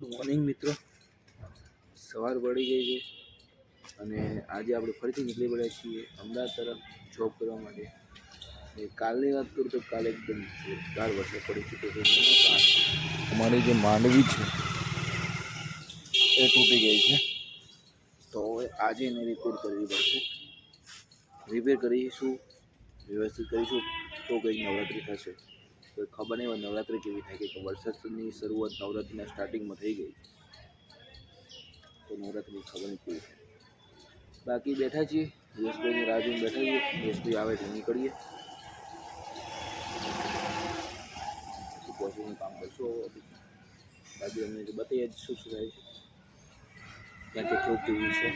Morning મિત્રો. સવાર પડી ગઈ છે અને આજે આપણે ફરીથી નીકળી પડ્યા છીએ અમદાવાદ તરફ જોબ કરવા માટે. અને કાલની વાત કરું તો કાલે એકદમ જોરદાર વરસાદ પડી ચૂક્યો છે. અમારી જે માંડવી છે એ તૂટી ગઈ છે. તો હવે આજે એને રિપેર કરવી પડશે. રિપેર કરીશું વ્યવસ્થિત કરીશું તો કંઈક નવરાત્રી થશે. તો ખબર નહીં હોય નવરાત્રિ કેવી થાય કે વરસાદની શરૂઆત નવરાત્રિના સ્ટાર્ટિંગમાં થઈ ગઈ. તો નવરાત્રી ખબર નહીં કેવી થાય. બાકી બેઠા છીએ, યશભાઈની રાહ જોઈને બેઠા છીએ. યશભાઈ આવે તો નીકળીએ. પહોંચીને કામ કરશું? બાકી અમને બતાવીએ, શું શું થાય છે? ત્યાં કેટલું કેવું છે?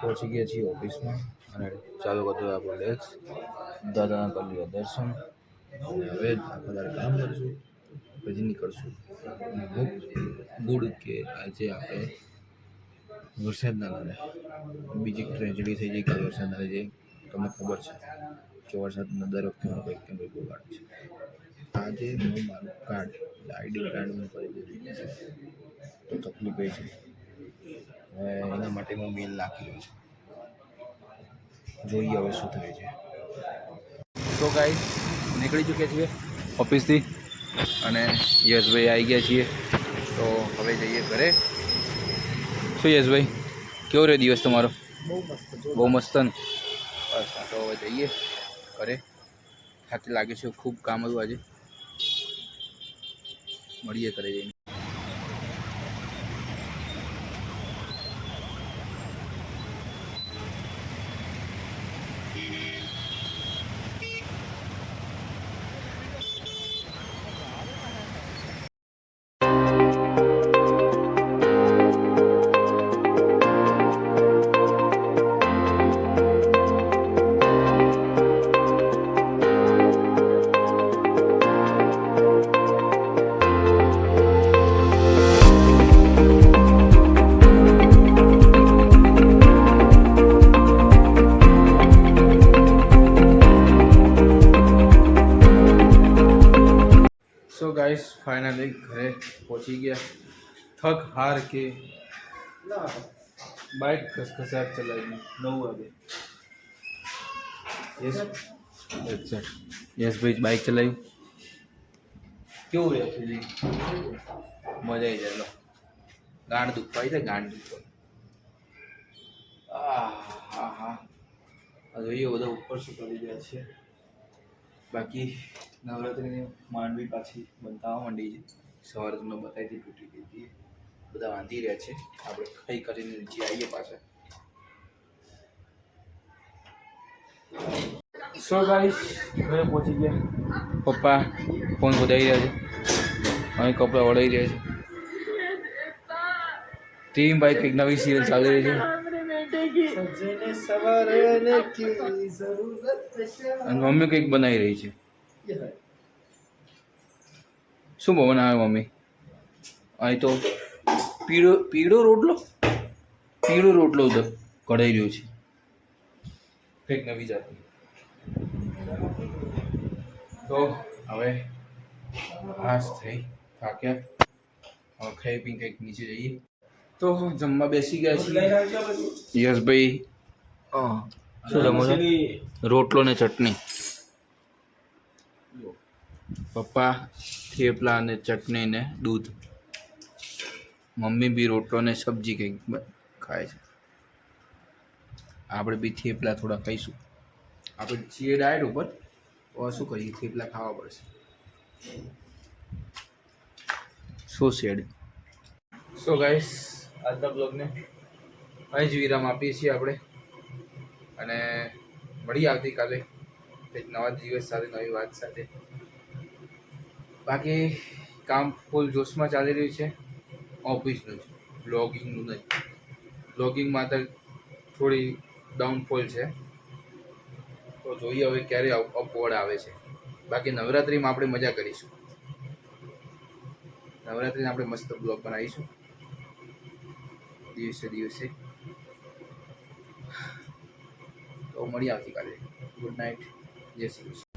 પહોંચી ગયા છીએ ઓફિસમાં અને ચાલુ કરતો આપણો ડેસ્ક દાદાના કરી દર્શન. અને હવે આખો દાડો કામ કરશું, પછી નીકળશું. અમુક ગુડ કે આજે આપણે વરસાદના કારણે બીજી ટ્રેજડી થઈ જાય કે વરસાદના લીધે તમને ખબર છે કે વરસાદના દર વખતે મારો કંઈક કંઈક બગાડ છે. આજે હું મારું કાર્ડ આઈડી કાર્ડ હું કરી દીધું તો તકલીફ એ છે. હવે એના માટે હું મેલ નાખી રહ્યો છું. જોઈએ હવે શું થાય છે. તો ગાઈસ નીકળી ચૂક્યા છીએ ઓફિસથી અને યશભાઈ આવી ગયા છીએ. તો હવે જઈએ ઘરે. શું યશભાઈ કેવો રહ્યો દિવસ તમારો? બહુ મસ્ત ને? બસ તો હવે જઈએ ઘરે. થાકી લાગે છે ખૂબ કામ હતું આજે. મળીએ ઘરે જઈને. ફાઇનલી ઘરે પહોંચી ગયા. થક હાર કે બાઇક ખસખસાટ ચલાવી નવ વાગે. યસ અચ્છા. યસ ભાઈ બાઇક ચલાવી. કેવું રહે ફિલિંગ મજા આવી જાય લો. ગાંડ દુખવાય છે ગાંડ દુખવા આ હા હા. જોઈએ બધા ઉપર શું કરી રહ્યા છે. બાકી નવરાત્રિની માંડવી પાછી બનતા માંડી છે. સવારે તમને બતાવી હતી તૂટી ગઈ હતી. બધા વાંધી રહ્યા છે. આપણે ખાઈ કરીને નીચે આવીએ પાછા. સો ગાઈસ ઘરે પહોંચી ગયા. પપ્પા ફોન બધાવી રહ્યા છે. અહીં કપડાં વળાવી રહ્યા છે. ટીમ બાઈક કંઈક નવી સિરિયલ ચાલી રહી છે. અને મમ્મી કંઈક બનાવી રહી છે. શું બનાવે મમ્મી? અહીં તો પીળો પીળો રોટલો? પીળો રોટલો કઢાઈ રહ્યો છે. કંઈક નવી જાતની. તો હવે હાસ થઈ થાક્યા. ખાઈ પી કંઈક નીચે જઈએ. તો જમવા બેસી ગયા છીએ. યશભાઈ હા. શું જમો છો રોટલો ને ચટણી. પપ્પા થેપલા અને ચટણી ને દૂધ. મમ્મી બી રોટલો ને સબ્જી કંઈક ખાય છે. આપણે બી થેપલા થોડા ખાઈશું. આપણે છીએ ડાયટ ઉપર શું કરીએ? થેપલા ખાવા પડશે. સો સેડ સો ગાઈસ આજના બ્લોગને અહીં જ વિરામ આપીએ છીએ આપણે. અને મળી આવતીકાલે કંઈક નવા દિવસ સાથે, નવી વાત સાથે. બાકી કામ ફૂલ જોશમાં ચાલી રહ્યું છે. ઓફિસનું જ. બ્લોગિંગનું નહીં. બ્લોગિંગમાં તો થોડી ડાઉનફોલ છે. તો જોઈએ હવે ક્યારે અપવર્ડ આવે છે. બાકી નવરાત્રિમાં આપણે મજા કરીશું. નવરાત્રિને આપણે મસ્ત બ્લોગ બનાવીશું. દિવસે દિવસે. તો મળીએ આવતીકાલે. ગુડ નાઇટ જય શ્રી કૃષ્ણ.